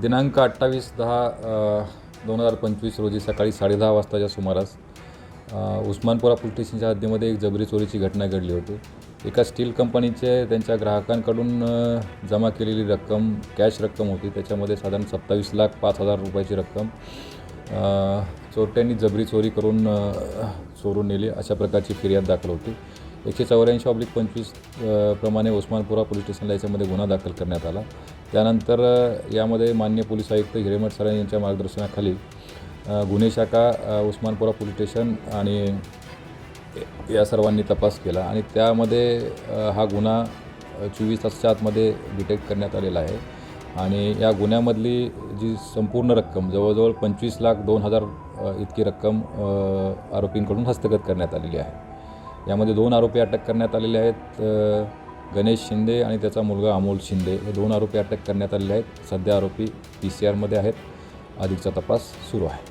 दिनांक अठ्ठावीस दहा दोन हजार पंचवीस रोजी सकाळी साडेदहा वाजताच्या सुमारास उस्मानपुरा पोलीस स्टेशनच्या हद्दीमध्ये एक जबरी चोरीची घटना घडली होती. एका स्टील कंपनीचे त्यांच्या ग्राहकांकडून जमा केलेली रक्कम कॅश रक्कम होती. त्याच्यामध्ये साधारण सत्तावीस लाख पाच हजार रुपयाची रक्कम चोरट्यांनी जबरी चोरी करून चोरून नेली. अशा प्रकारची फिर्याद दाखल होती. एकशे चौऱ्याऐंशी ऑब्लिक पंचवीस प्रमाणे उस्मानपुरा पोलीस स्टेशनला याच्यामध्ये गुन्हा दाखल करण्यात आला. त्यानंतर यामध्ये मान्य पोलीस आयुक्त हिरेमठ सराय यांच्या मार्गदर्शनाखाली गुन्हे शाखा उस्मानपुरा पोलीस स्टेशन आणि या सर्वांनी तपास केला आणि त्यामध्ये हा गुन्हा चोवीस तासाच्या आतमध्ये डिटेक्ट करण्यात आलेला आहे. आणि या गुन्ह्यामधली जी संपूर्ण रक्कम जवळजवळ पंचवीस लाख दोन हजार इतकी रक्कम आरोपींकडून हस्तगत करण्यात आलेली आहे. यामध्ये दोन आरोपी अटक करण्यात आलेले आहेत. गणेश शिंदे आणि त्याचा मुलगा अमोल शिंदे हे दोन आरोपी अटक करण्यात आलेले आहेत. सध्या आरोपी पी सी आरमध्ये आहेत. अधिकचा तपास सुरू आहे.